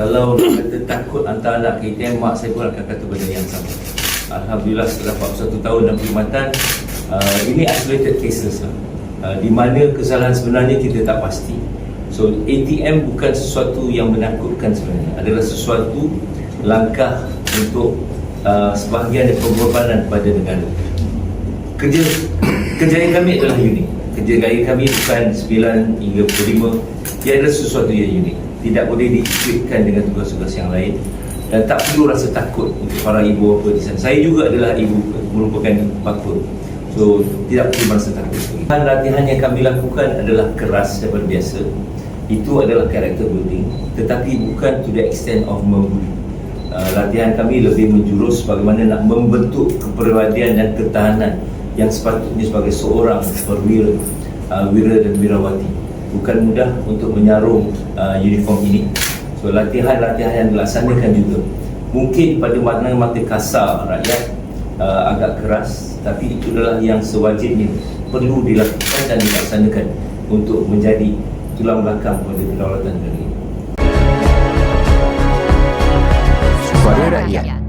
Kalau kata takut antara anak KTM, mak saya pun akan kata benda yang sama. Alhamdulillah setelah 41 tahun dan perkhidmatan, uh, ini isolated cases lah. Uh, di mana kesalahan sebenarnya kita tak pasti. So ATM bukan sesuatu yang menakutkan sebenarnya. Adalah sesuatu langkah untuk uh, sebahagian dari pengorbanan kepada negara. Kerja kejayaan kami adalah unik. Kejayaan kami bukan 9 hingga 25. Ia adalah sesuatu yang unik. Tidak boleh diikutkan dengan tugas-tugas yang lain dan tak perlu rasa takut untuk para ibu bapa di sana. Saya juga adalah ibu merupakan bapa. So tidak perlu merasa takut. Dan latihan yang kami lakukan adalah keras daripada biasa. Itu adalah character building tetapi bukan to the extent of membuli. Uh, latihan kami lebih menjurus bagaimana nak membentuk kepribadian dan ketahanan yang sepatutnya sebagai seorang perwira, uh, wira dan wirawati bukan mudah untuk menyarung uh, uniform ini. So latihan-latihan yang dilaksanakan juga mungkin pada makna mata kasar rakyat uh, agak keras tapi itulah yang sewajibnya perlu dilakukan dan dilaksanakan untuk menjadi tulang belakang pada kedaulatan negara ini. Suara Rakyat